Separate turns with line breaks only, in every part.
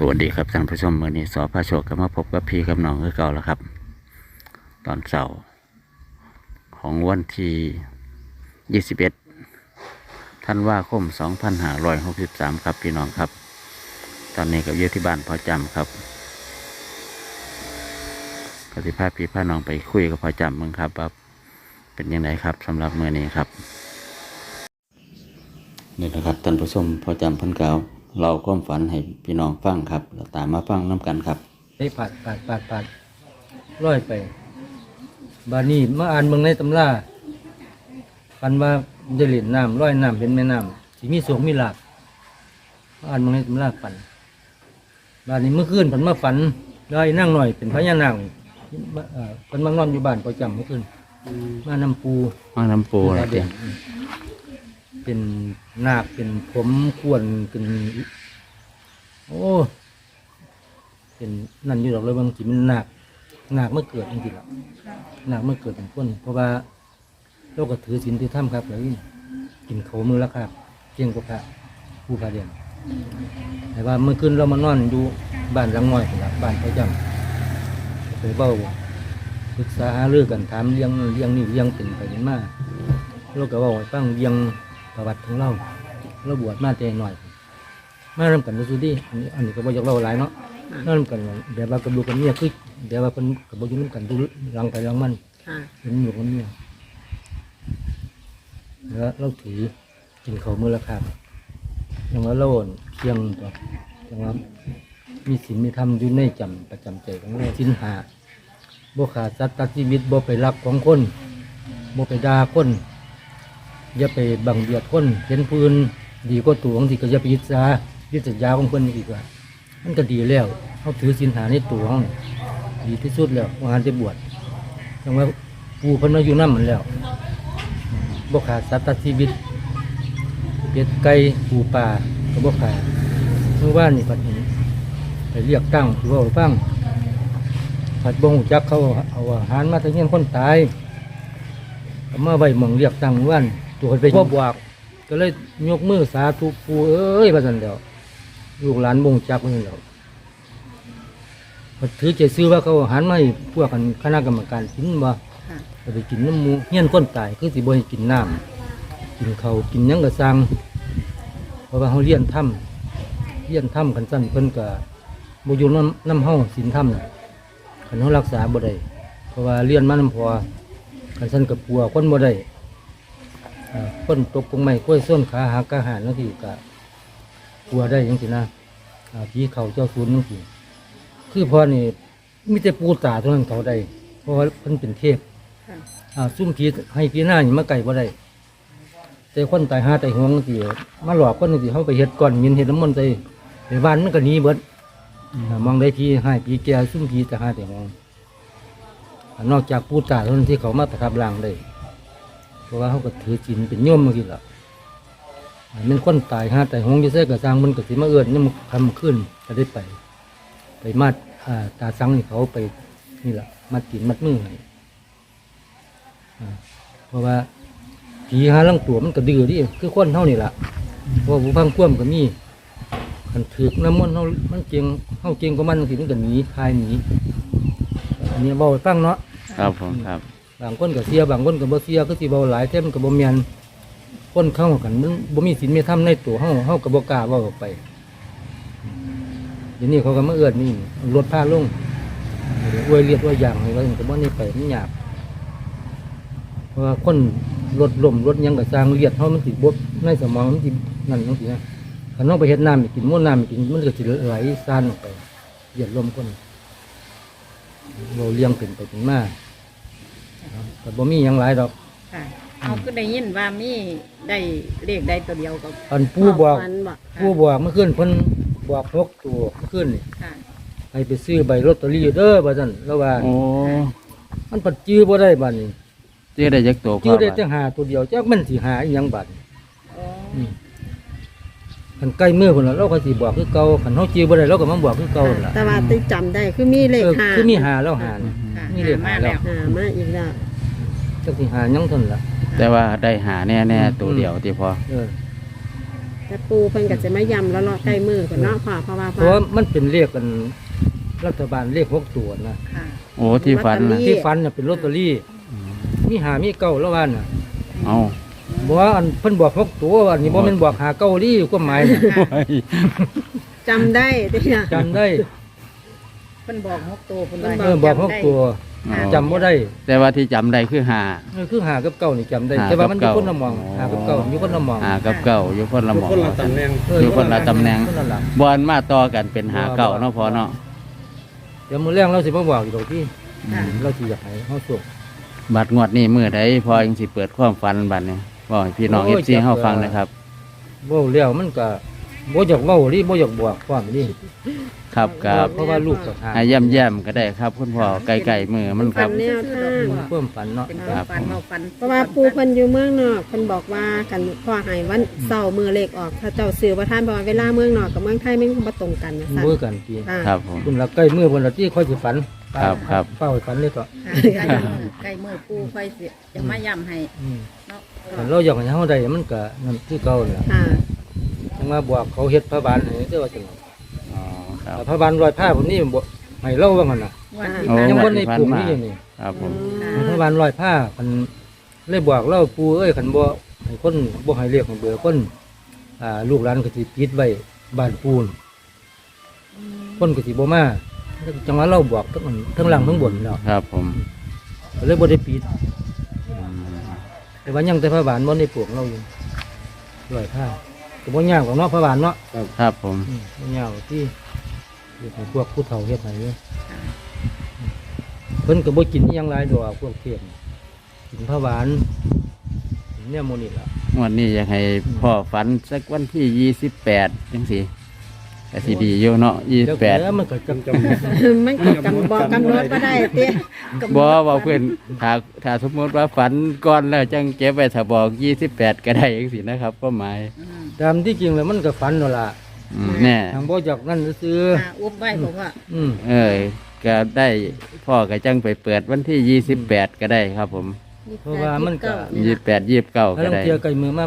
สวัสดีครับท่านผู้ชมวันนี้สอพระโชคก็มาพบกับพี่กับน้องคือเก่าแล้วครับ ตอนเสาร์ของวันที่ 21ธันว่าคม 2563 ครับพี่น้องครับ ตอนนี้กับเยอะที่บ้านพอจำครับกสิภาพพี่พาน้องไปคุยกับพอจำมึงครับว่าเป็นยังไงครับสำหรับเมื่อนี้ครับนี่นะครับท่านผู้ชมพอจำพันเก่า เราความฝันให้พี่น้องฟังครับเราตามมาฟังน้กันครับ
ได้ปาดปาดปาดปาดร้อยไป บานี้มาอ่านเมืองในตำราปันว่าได้เล่นน้ำร้อยน้ำเป็นแม่น้ำสิมีสวงมีหลากมาอ่านเมืองในตำราปันบานี้เมื่อคืนผันมาฝันได้นั่งหน่อยเป็นพญานาคเอ่อเพิ่นมานอนอยู่บ้านประจำเมื่อคืนมานำปู
มาน้ำปูอะไรเดีย
เป็นนาคเป็นผมควรเป็น โอ้เป็นนั่นอยู่หรอกเลยบางทีมันนาคนาคเมื่อเกิดจริงๆหรอกนาคเมื่อเกิดเป็นคนเพราะว่าเราก็ถือศีลที่ถ้ำครับเลยกินเขามือละครับเที่ยงก็พระผู้พาเดียนแต่ว่าเมื่อคืนเรามานอนอยู่บ้านหลังน้อยพุ่นละบ้านประจำไปเบ้าปรึกษาหารือกันถามเรื่องเรื่องนี้เรื่องเป็นไปเป็นมาเราก็บอกให้ฟังเรียัง ประวัติของเราเราบวชมาแต่หน่อยมาเริ่มกันดูสิดิอันนี้อันนี้ก็บอกอยากเล่าหลายเนาะมาเริ่มกันแบบว่ากับดูกันเนี่ยคือแบบว่าเป็นกับบอกอยุ่งกันดูหลังไปหลังมัน
ค่ะ
เป็นอยู่กันเนี่ยแล้วเราถือกินเขาวมือละครับอย่างว่าเราอ่อนเคียงตัวอย่างว่ามีศีลมีธรรมอยู่ในจำประจำใจของเราสินหาบ่ขาดสัตว์ตัดชีวิตบ่ไปรักของคนบ่ไปด่าคน อย่าไปบังเบียดคนเห็นพื้นดีก็ตัวของสิก็อย่าไปยึดซายึดสัญญาของเพิ่นดีกว่ามันก็ดีแล้วเขาถือสินหาในตัวของดีที่สุดแล้ววานจะบวชจังว่าปูเพิ่นมาอยู่น้ำมันแล้วบ่ขาดสัตว์ชีวิตเป็ดไก่ปูปลาก็บ่ขาดเมื่อวานนี่พัดเห็นไปเรียกตั้งคือว่าฟังผัดบงจักเขาเอาอาหารมาทั้งเงี้ยคนตายก็มาใบหมองเรียกตั้งค์วัน ตัวคนไปพ่อบวกก็เลยยกมือสาธุปูเอ้ยพระสันเดียวลูกหลานบงจักนี่เดียวพอถือใจซื้อว่าเขาหันมาให้พวกกันคณะกรรมการกินบ่
ค่ะ
ก็ไปกินน้ำมูเงี้ยนคนตายคือสิบ่ให้กินน้ำกินเขากินยังกระซังเพราะว่าเขาเลี้ยนถ้ำเลี้ยนถ้ำกันสั้นเพิ่นก็บ่อยู่น้ำน้ำเฮาศีลถ้ำน่ะคันเขารักษาบ่ได้เพราะว่าเลี้ยนมาน้ำพอขันสันกับปัวคนบ่ได้ อ่าคนตกปงไม้กล้วยส้นขาหักกระหานนั่นสิกะปัวได้ยังสินะอ่าผีเขาเจ้าศูนย์นั่นสิคือพอนี่มีแต่ปูตาเท่านั้นเขาได้ เพราะว่าเพิ่นเป็นเทพ
ค่ะ
อ่าซุ่มผีให้ผีหน้านี่มาไก่บ่ได้แต่คนตายหาตายห่วงนั่นสิมาหลอกคนนั่นสิเขาไปเฮ็ดก้อนมินเฮ็ดน้ำมันต์ใส่ในบ้านมันก็หนีเบิดอ่ามองได้ผีให้ผีแก่ซุ่มผีตายหาตายห่วงนอกจากผู้ตาเท่านั้นที่เขามาประทับร่างได้ เพราะว่าเขาก็ถือศีลเป็นโยมเมื่อกี้ละมันคนตายฮะแต่หงจะเสกระซังมันก็สิมาเอื้อนนี่มันคำขึ้นก็ได้ไป ไปมัดอ่าตาซังนี่เขาไปนี่แหละมัดกินมัดมือให้เพราะว่าผีหาลังตัวมันก็ดื้อดิคือคนเท่านี่แหละเพราะว่าผู้พังคว่ำก็มีคันถือน้ำมันต์เฮามันเก่งเฮาเก่งกว่ามันสิมันก็หนีคายหนีอันนี้เบาให้ฟังเนาะ
ครับผมครับ
บางคนก็เสียบางคนก็บ่เสียก็สิเบาหลายแท้มันก็บ่แม่นคนเข้ากันมันบ่มีศีลมีธรรมในตัวเฮาเฮาก็บ่กล้าเว้าออกไปเดี๋ยวนี้เขาก็มาเอื้อนนี่ลดผ้าลงเรียวอวยเลียดอวยอย่างให้ว่าก็บ่นี่ไปมันยากเพราะว่าคนลดลมลดยังก็สร้างเลียดเฮามันสิบ่ในสมองมันสินั่นจังซี่นะคันน้องไปเฮ็ดน้ำให้กินม้วนน้ำให้กินมันก็สิไหลซ่านออกไปเลียดลมคนเราเลี้ยงเป็นไปเป็นมา แต่บ่มีหยังหลายดอก
ค่ะ เอาก็ได้ยินว่ามีได้เลขได้ตัวเดียวกับ
อันผู้บอก
ฟันบอก
ผู้บอกเมื่อคืนเพิ่นบอกหกตัวเมื่อคืนนี่
ค่ะ
ให้ไปซื้อใบลอตเตอรี่เด้อว่าซั่นแล้วว่า
โอ้
มันปัดจื้อบ่ได้บัดนี้
เจ๊ได้ยักตัว
จื้อได้
พ่
แต่หาตัวเดียวจักมันสิหาอีหยังบัด
อ๋อ
อืมคันใกล้มือพุ่นล่ะเราก็สิบอกคือเก่าคันเฮาจื้อบ่ได้เราก็มาบอกคือเก่านั่นล่ะ
แต่ว่าติจำได้คือมีเลข
เออ
ห้า
คือมีหาแล้วหานี่
ค่ะ
มีเลข
มา
หาแล้
แล้ว ว
หามาอีกแล้ว
จักสิหาหยังเท่านั้นล่ะ
แต่ว่าได้หาแน่ๆตัวเดียวที่พอ
เออ
แต่ปูเพิ่นก็จะมายำแล้วรอใกล้มือเพิ่นเนาะพ่อเพราะว่า
เพราะว่ามันเป็นเลขกัน รัฐบาลเลขหกตัวนะ
ค่ะ
โอ้ที่ฝันนะ
ที่ฟันน่ะเป็นลอตเตอรี่มีหามีเก้าแล้ววันน่ะ
เอา
บอกว่าอันเพิ่นบอกหกตัวว่าอันนี้บ่แม่นบอกหาเก้าลี่ก็หมายน่ะ
จำได้เด้อ
จำได้
เพิ่นบอกหกตัวเพิ่น
เออบอกหกตัว
อ๋อ
จำบ่ได้
แต่ว่าที่จำได้คือหา
เออคือหากับเก้านี่จำได้
หา
แต่ว่ามัน
กั
อบยู่
เก้า
คนละหมอง
อ๋อ
หากับเก้าอยู่คนละหมอง
หากับเก่าอยู่คนละหมอง
เอ
ยู่คนละตำแหน่ง
คนละหลัง
บอลมาต่อกันเป็นหาเก่าเนาะพอเนาะ
เดี๋ยวมื้อแรงเราสิมาบอกอีกดอกที่
ค่ะ
เราสิอยากให้เฮาสุก
บัดงวดนี้มือใดพอยังสิเปิดความฝันบัดนี้บอกให้พี่น้อง
โอ้
เอยฟซี
จัก
เฮาฟังนะครับ
เว้าแล้วมันก็ บ่อยากเว้าดิบ่อยากบอกความดิ
ครับกับ
เพราะว่าลูกก็หา
ให้ย่ำย่ำๆก็ได้ครับ คุณพ่อไก่ๆมือมันครับ
แนวทาง
ความฝันเนาะ
เป็นความฝันเมาฝัน
เพราะว่าปูเพิ่นอยู่เมืองนอกเพิ่นบอกว่ากันพ่อให้วันเสาร์มือเลขออก ถ้าเจ้าซื้อบ่ทันเพราะว่าเวลาเมืองนอกกับเมืองไทยมันบ่ตรงกันนะซั่น
มือกันที
ค่ะ
ครับผม
คุณละใกล้มือเพิ่นละที่ค่อยสิฝัน
ครับครับ
เฝ้าให้ฝันเลยก็
ค่ะใกล้มือใกล้มือปูค่อยสิจะมาย้ำให้
อืม
เนาะ
คันเราอยากให้เฮาได้มันก็นั่นคือเก่านั่นล่ะ
ค่ะ
จังว่าบอกเขาเฮ็ดพระบานให้เด้อว่าจังว่า
อ๋อครับ
แต่พระบานร้อยผ้าพุ่นนี่บ่ให้เล่าว่างั้นน่ะ
วันที่
โอ้
ผ่าน
ยัง
มา
บ่ได้ปลูกนี่อยู่นี่
ครับผม
ให้พระบานร้อยผ้าคันเลยบอกเล่าปู่เอ้ยคันบ่ให้คนบ่ให้เรียกให้เบื่อคนอ่าลูกหลานก็สิปิดไว้บ้านปูนคนก็สิบ่มาจังหวะเราบอกทั้งทั้งหลังทั้งบนแล้ว
ครับผม
ก็เลยบ่ได้ปิด
อืม
แต่ว่ายังแต่พระบานบ่ได้ปลูกเราอยู่ร้อยผ้า ก็บ่ยากของเนาะพระบานเนาะ
ครับผม
อืมบ่ยากที่เฮ็ดให้พวกผู้เฒ่าเฮ็ดให้อยู่เพิ่นก็บ่กินอิหยังหลายดอกพวกเทียมกินพระหวานกินเนี่ยโมนี่ล่ะ
งวดนี้อยากให้พ่อฝันสักวันที่ยี่สิบแปดจังสิก็สิดีอยู่เนาะยี่สิบแปด
แล้วมันก็จำจ
มันก็กำบอกกำหนดบ่ได้เต้
บ่ว่าเพื่อนถ้าถ้าสมมติว่าฝันก่อนแล้วจังเก็บไว้ถ้าบอกยี่สิบแปดก็ได้จังสินะครับก็หมาย
อื มำ
ตามที่จริงแล้วมันก็ฝันนั่นล่ะ
อืมแน่
ทางบ่จากนั่นซื้อ
ค่ะอุบไว้บอกว่า
ๆอืม
เอ้ยก็ได้พ่อก็จังไปเปิดวันที่ยี่สิบแปดก็ได้ครับผม
เพราะว่ามันก็
ยี่สิบแปดยี่สิบเก้า
ถ้า
ก็
ลาง
ได้
เที่ยไกลมือมา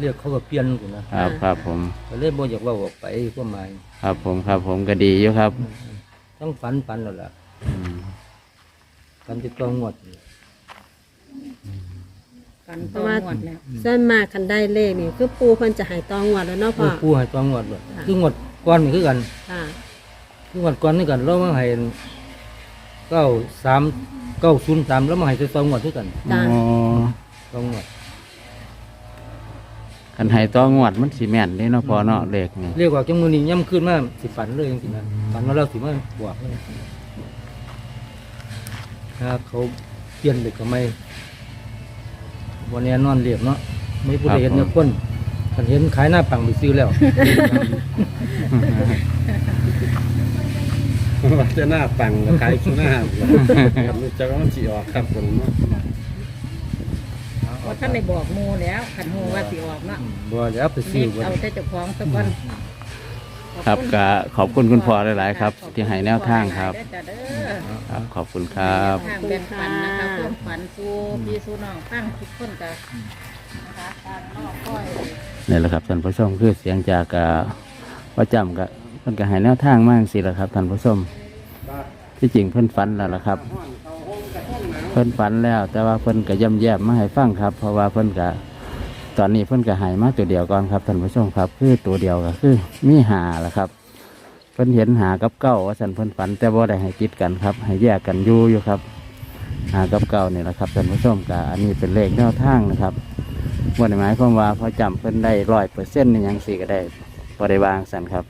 เรียกเขาก็เปลี่ยนกูนะครับ
ครับผม
ก็เลยบ่อยากเว่าออกไปก็หมาย
ครับผมครับผมก็ดีอยู่ครับ
ต้องฝันฝันนั่นล่ะ
อืม
ฝันติดตัวงวด
ฝันตัวหมดแล้ว
ส่วนมากคันได้เลขนี่คือปูเพิ่นจะให้ตองวดแล้วเนาะพ่อ
ผู้ให้ตัวงวดบ่คืองวดก่อนนี่คือกัน
ค่ะ
คืองวดก่อนนี่กันเรามาให้เก้าสามเก้าศูนย์สามแล้วมาให้ตัวงวดคือกัน
จ้ะ
อ๋อ
ตัวงวด
คันให้ต้องงวดมันสีแม่นเด้เนาะพอเนาะเลขนี่
เรียกว่าจังมือนี้ย่ำขึ้นมาสิฝันเลยจริงๆนะฝันว่าเราสิมาบวกเลยถ้าเขาเปลี่ยนเด็กก็ไม่ วันนี้นอนเรียบเนาะไม่ผู้ใดเห็นเนี่ยคนคันเห็นขายหน้าปังไปซื้อแล้ว
ว่าจะหน้าปังกับขายขี้หน้าครับจะก็มันจีออกครับผมเนาะ
ว่าท่านได้บอกหมูแล้วขันหมูว่าสิออกเนาะ
บ่แล้วไปซื้
นี่
อบ่
เอาแต่เจ้าของสักวัน
ครับก็ขอบคุณคุณพ่อหลาย ๆ ครับ ที่ให้แนวทางครับ
ขอณพ่อหลายๆเด้อจ้ะเด้อ
ครับขอบคุณครับ
ทางแบ่งปันนะคะเพิ่มฝันสู้พี่สู้น้องฟังทุกคนกันนะคะทางนอกก้อย
นี่แหละครับท่านผู้ชมคือเสียงจากอ่าประจำกับเพิ่นก็ให้แนวทางมากสิละครับท่านผู้ชมที่จริงเพิ่นฝันแล้วล่ะครับ เพิ่นฝันแล้วแต่ว่าเพิ่นก็ย่ำแยบมาให้ฟังครับ เพราะว่าเพิ่นก็ ตอนนี้เพิ่นก็หายมาตัวเดียวก่อนครับท่านผู้ชมครับ คือตัวเดียวก็คือมีหาละครับ เพิ่นเห็นหากับเก้าว่าสันเพิ่นฝัน แต่บ่ได้ให้ติดกันครับ ให้แยกกันอยู่อยู่ครับ หากับเก้านี่แหละครับท่านผู้ชมก็อันนี้เป็นเลขแนวทางนะครับบ่ได้หมายความว่าพอจำเพิ่นได้ร้อยเปอร์เซ็นต์นี่ยังสี่ก็ได้บ่ได้วางสันครับ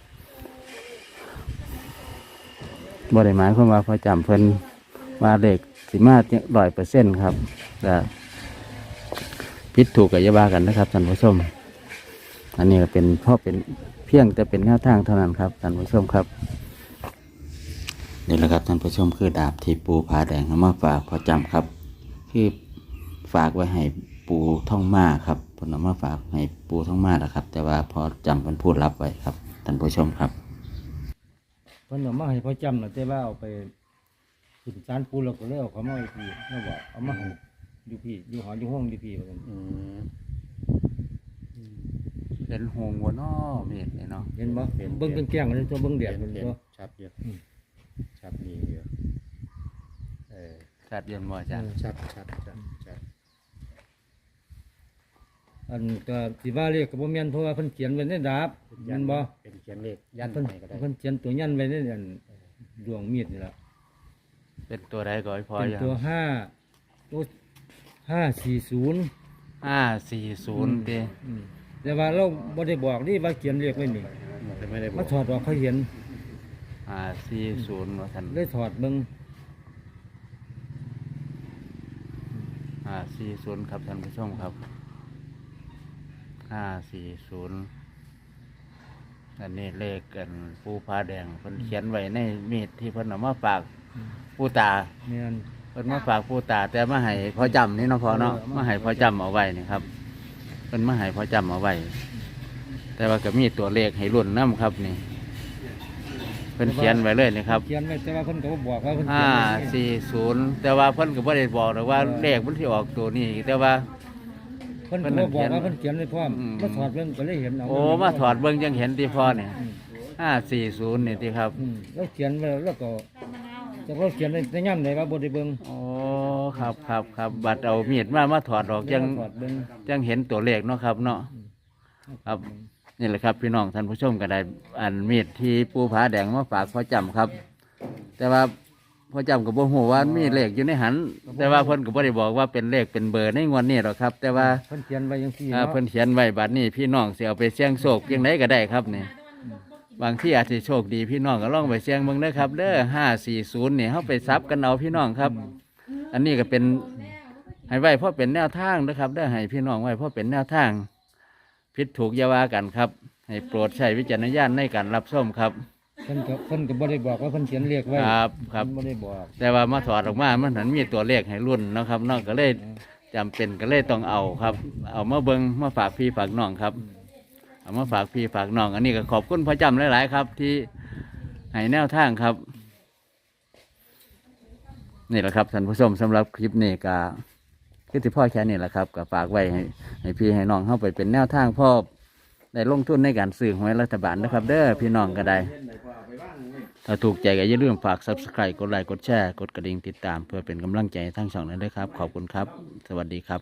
บ่ได้หมายความว่าพอจำเพิ่นว่าเลขสิมาร้อยเปอร์เซ็นต์ครับก็ ผิดถูกกับยาบากันนะครับท่านผู้ชม อันนี้ก็เป็นเพ่อเป็นเพียงแต่เป็นแนวทางเท่านั้นครับท่านผู้ชมครับนี่แหละครับท่านผู้ชมคือดาบที่ปูผาแดงเอามาฝากพอจำครับ คือฝากไว้ให้ปูท่องมาครับผลเอามาฝากให้ปูท่องมาแหะครับ แต่ว่าพอจำเป็นพูดรับไว้ครับท่านผู้ชมครับ
เพิ่นเอามาให้พอจำนะแต่ว่าเอาไปขึ้นศาลปูแล้วก็เลยเอาเขามาให้พี่แล้วบอกเอามาให้ อยู่พี่อยู่หออยู่ห้องอยู่พี่ว่าซั่น
คือเห็นหงวัวน้อเมีดนี่เนาะ
เห็นบ่เบิ่งแกล้งๆเลยตัวเบิ่งแดดมัน
เห็น
ตัว
ชัดเยอะ
อืม
ชัดดีเยอะเออ
ชัดเย็นบ่อาจารย์
ชัดชัดชัดชัด
อันก็สิว่าเรียกก็บ่แม่นเพราะว่าเพิ่นเขียนไว้ในดาบแม่นบ่
เป็นเขียนเลขยัน
เพิ่น
ให้ก็ได้
เพิ่นเขียนตัวยันไว้ในอันดวงมีดนี่ล่ะ
เป็นตัวใดก่อยพอ
เป็น
อย่าง
ตัวห้าตัว ห้าสี่ศูนย์
ห้าสี่ศูนย์เด้
อืมแต่ว่าเราบ่ได้บอกนี่ว่าเขียนเลขไว้นี่
แต่ไม่ได้บอ
มากถอดออกเขาเห็น
ห้าสี่ศูนย์ว่าท่าน
เลยถอดเบิ่ง
ห้าสี่ศูนย์ครับท่านผู้ชมครับห้าสี่ศูนย์อันนี้เลขกันปูผ้าแดงเพิ่นเขียนไว้ในมีดที่เพิ่นเอามาฝากปูตา
แม่น
เพิ่นมาฝากปูตาแต่มาให้พอจำนี่เนาะพอเนาะ
เออเอามา
มาให้พอจำเอาไว้นี่ครับเพิ่นมาให้พอจำเอาไว้แต่ว่าก็มีตัวเลขให้รุ่นน้ำครับนี่เพิ่นเขียนไว้เลยนี่ครับ
เขียนไว้แต่ว่าเพิ่นก็บ่บอกว่าเพิ่นเขี
ห้าย
นไว้นี่
สี่ศูนย์แต่ว่าเพิ่นก็บ่ได้บอกหรอกว่า
เออ
เลขมันที่ออกตัวนี้แต่ว่า
เพิ่นก็บ่บอกว่าเพิ่นเขียนไว้พร้อม
อืม
มาถอดเบิ่งก็เลยเห็นเอา
โอ้มาถอดเบิ่งยังเห็นที่พ่อเนี่ยห้าสี่ศูนย์นี่ที่ครับ
อืมแล้วเขียนไว้แล้วก็ จะเราเขียนในในย่ํไหนว่าบ่ได้เบิ่ง
โอ้ครับครับครับบัดเอามีดมามาถอดออกยัง
ถอดเบิ่ง
ยังเห็นตัวเลขเนาะครับเนาะครับนี่แหละครับพี่น้องท่านผู้ชมก็ได้อันมีดที่ปูผาแดงมาฝากพ่อจำครับ แต่ว่าพ่อจำกับบ่ฮู้ว่ามีเลขอยู่ในหัน แต่ว่าเพิ่นก็บ่ได้บอกว่าเป็นเลขเป็นเบอร์ในงวดนี้หรอกครับ แต่ว่า
เพิ่นเขียนไว้จังซี่
อ่า
เนาะ
เพิ่นเขียนไว้บัดนี้พี่น้องสิเอาไปเสี่ยงโชคยังไงก็ได้ครับนี่ บางที่อาจจะโชคดีพี่น้องก็ลองไปเสี่ยงเบิ่งเด้อครับเด้อห้าสี่ศูนย์นี่เฮาไปซับกันเอาพี่น้องครับ อันนี้ก็เป็นให้ไว้เพราะเป็นแนวทางนะครับเด้อให้พี่น้องไว้เพราะเป็นแนวทางผิดถูกอย่าว่ากันครับ ให้โปรดใช้วิจารณญาณในการรับชมครับ
เพิ่นก็เพิ่นก็บ่ได้บอกว่าเพิ่นเขียนเลขไว้
ครับครับ
เพิ่นบ่ได้บอก
แต่ว่ามาถอดออกมามันหันมีตัวเลขให้รุ่นเนาะครับเน้องก็เลยจำเป็นก็เลยต้องเอาครับ เอามาเบิงมาฝากพี่ฝากน้องครับ เอามาฝากพี่ฝากน้อง อันนี้ก็ขอบคุณพระจำหลาย ๆ ครับ ที่ให้แนวทางครับนี่แหละครับท่านผู้ชมสำหรับคลิปนี้ก็คือที่พ่อแค่นี้แหละครับก็ฝากไว้ให้ให้พี่ให้น้องเข้าไปเป็นแนวทางพ่อได้ลงทุนในการซื้อหวยรัฐบาลนะครับ เด้อพี่น้องก็ได้ถ้าถูกใจก็อย่าลืมฝาก subscribe กดไลค์กดแชร์กดกระดิ่งติดตาม เพื่อเป็นกำลังใจทั้งสองนั้นด้วยครับ ขอบคุณครับ สวัสดีครับ